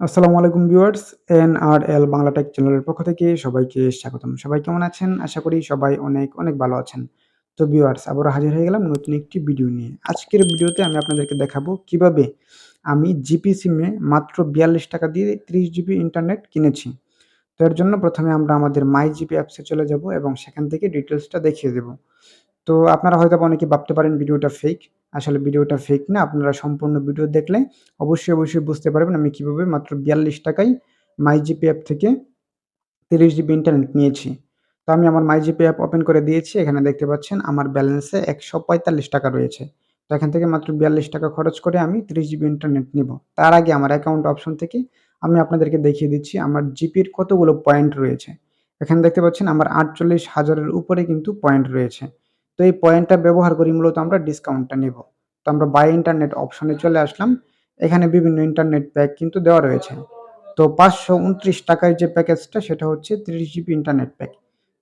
আসসালামু আলাইকুম viewers N R L Bangla tech চ্যানেলের পক্ষ থেকে সবাইকে স্বাগতম। সবাই কেমন আছেন? আশা করি সবাই অনেক অনেক ভালো আছেন। তো ভিউয়ার্স, আবারও হাজির হয়ে গেলাম নতুন একটি ভিডিও নিয়ে। আজকের ভিডিওতে আমি আপনাদেরকে দেখাবো কীভাবে আমি জিপি সিমে মাত্র বিয়াল্লিশ টাকা দিয়ে ত্রিশ জিবি ইন্টারনেট কিনেছি। তো এর জন্য প্রথমে আমরা আমাদের মাই জিপি অ্যাপসে চলে যাব এবং সেখান থেকে ডিটেলসটা দেখিয়ে দেব। তো আপনারা হয়তো অনেকে ভাবতে পারেন ভিডিওটা ফেক আসলে ভিডিওটা ফেক না, আপনারা সম্পূর্ণ ভিডিও দেখলে অবশ্যই অবশ্যই বুঝতে পারবেন আমি কীভাবে মাত্র বিয়াল্লিশ টাকায় মাই জিপি অ্যাপ থেকে তিরিশ জিবি ইন্টারনেট নিয়েছি। তো আমি আমার মাই জিপি অ্যাপ ওপেন করে দিয়েছি, এখানে দেখতে পাচ্ছেন আমার ব্যালেন্সে একশো পঁয়তাল্লিশ টাকা রয়েছে। তো এখান থেকে মাত্র বিয়াল্লিশ টাকা খরচ করে আমি তিরিশ জিবি ইন্টারনেট নিব। তার আগে আমার অ্যাকাউন্ট অপশন থেকে আমি আপনাদেরকে দেখিয়ে দিচ্ছি, আমার জিপির কতগুলো পয়েন্ট রয়েছে। এখানে দেখতে পাচ্ছেন আমার আটচল্লিশ হাজারের উপরে কিন্তু পয়েন্ট রয়েছে। তো এই পয়েন্টটা ব্যবহার করি মূলত আমরা ডিসকাউন্টটা নেব। তো আমরা বাই ইন্টারনেট অপশনে চলে আসলাম। এখানে বিভিন্ন ইন্টারনেট প্যাক কিন্তু দেওয়া রয়েছে। তো পাঁচশো উনত্রিশ টাকার যে প্যাকেজটা সেটা হচ্ছে তিরিশ জিবি ইন্টারনেট প্যাক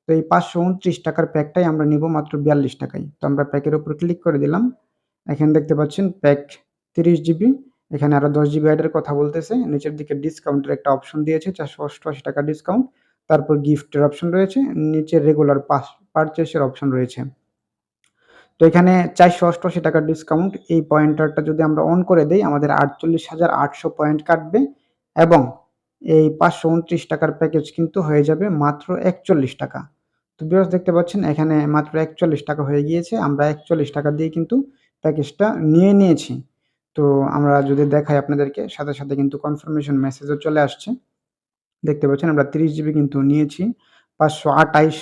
তো এই পাঁচশো উনত্রিশ টাকার প্যাকটাই আমরা নিব মাত্র বিয়াল্লিশ টাকায়। তো আমরা প্যাকের উপর ক্লিক করে দিলাম। এখানে দেখতে পাচ্ছেন প্যাক তিরিশ জিবি এখানে আরও দশ জিবি অ্যাডের কথা বলতেছে। নিচের দিকে ডিসকাউন্টের একটা অপশন দিয়েছে, চারশো অষ্টআশি টাকা ডিসকাউন্ট তারপর গিফটের অপশন রয়েছে। নিচে রেগুলার পাস পারচেসের অপশন রয়েছে। তো এখানে চারশো অষ্টআশি টাকার ডিসকাউন্ট এই পয়েন্টারটা যদি আমরা অন করে দিই, আমাদের আটচল্লিশ হাজার আটশো পয়েন্ট কাটবে এবং এই পাঁচশো উনত্রিশ টাকার প্যাকেজ কিন্তু হয়ে যাবে মাত্র একচল্লিশ টাকা। তো বিরস দেখতে পাচ্ছেন, এখানে মাত্র একচল্লিশ টাকা হয়ে গিয়েছে। আমরা একচল্লিশ টাকা দিয়ে কিন্তু প্যাকেজটা নিয়ে নিয়েছি। তো আমরা যদি দেখাই আপনাদেরকে, সাথে সাথে কিন্তু কনফার্মেশন মেসেজও চলে আসছে। দেখতে পাচ্ছেন, আমরা তিরিশ জিবি কিন্তু নিয়েছি, পাঁচশো আটাইশ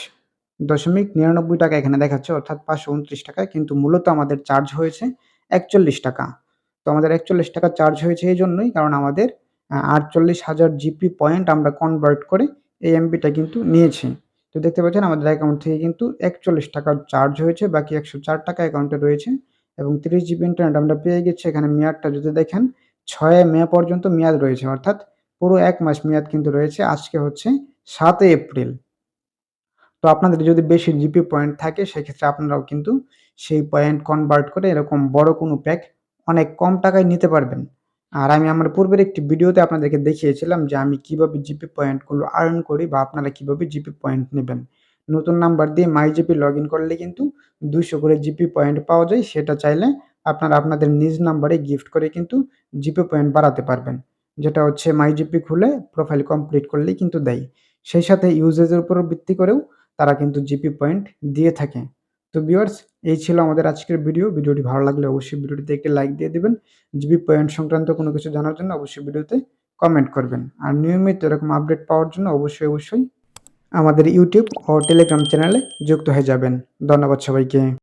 দশমিক নিরানব্বই টাকা এখানে দেখাচ্ছে, অর্থাৎ পাঁচশো উনত্রিশ টাকায়, কিন্তু মূলত আমাদের চার্জ হয়েছে একচল্লিশ টাকা। তো আমাদের একচল্লিশ টাকা চার্জ হয়েছে এই জন্যই, কারণ আমাদের আটচল্লিশ হাজার জিপি পয়েন্ট আমরা কনভার্ট করে এই এমবিটা কিন্তু নিয়েছি। তো দেখতে পাচ্ছেন, আমাদের অ্যাকাউন্ট থেকে কিন্তু একচল্লিশ টাকার চার্জ হয়েছে, বাকি একশো চার টাকা অ্যাকাউন্টে রয়েছে, এবং তিরিশ জিবি ইন্টারনেট আমরা পেয়ে গেছি, এখানে মেয়াদটা যদি দেখেন, ছয় মে পর্যন্ত মেয়াদ রয়েছে, অর্থাৎ পুরো এক মাস মেয়াদ কিন্তু রয়েছে, আজকে হচ্ছে সাতই এপ্রিল। তো আপনাদের যদি বেশি জিপি পয়েন্ট থাকে, সেক্ষেত্রে আপনারাও কিন্তু সেই পয়েন্ট কনভার্ট করে এরকম বড় কোনো প্যাক অনেক কম টাকায় নিতে পারবেন। আর আমি আমার পূর্বের একটি ভিডিওতে আপনাদেরকে দেখিয়েছিলাম যে আমি কীভাবে জিপি পয়েন্টগুলো আর্ন করি বা আপনারা কীভাবে জিপি পয়েন্ট নেবেন। নতুন নাম্বার দিয়ে মাই জিপি লগ ইন করলে কিন্তু দুশো করে জিপি পয়েন্ট পাওয়া যায়। সেটা চাইলে আপনারা আপনাদের নিজ নাম্বারে গিফট করে কিন্তু জিপি পয়েন্ট বাড়াতে পারবেন। যেটা হচ্ছে মাই জিপি খুলে প্রোফাইল কমপ্লিট করলেই কিন্তু দেয়। সেই সাথে ইউজেজের উপর ভিত্তি করেও তারা কিন্তু জিপি পয়েন্ট দিয়ে থাকে। তো ভিউয়ার্স এই ছিল আমাদের আজকের ভিডিও ভিডিওটি ভালো লাগলে অবশ্যই ভিডিওটিতে একটি লাইক দিয়ে দেবেন। জিপি পয়েন্ট সংক্রান্ত কোনো কিছু জানার জন্য অবশ্যই ভিডিওতে কমেন্ট করবেন। আর নিয়মিত এরকম আপডেট পাওয়ার জন্য অবশ্যই অবশ্যই আমাদের ইউটিউব ও টেলিগ্রাম চ্যানেলে যুক্ত হয়ে যাবেন। ধন্যবাদ সবাইকে।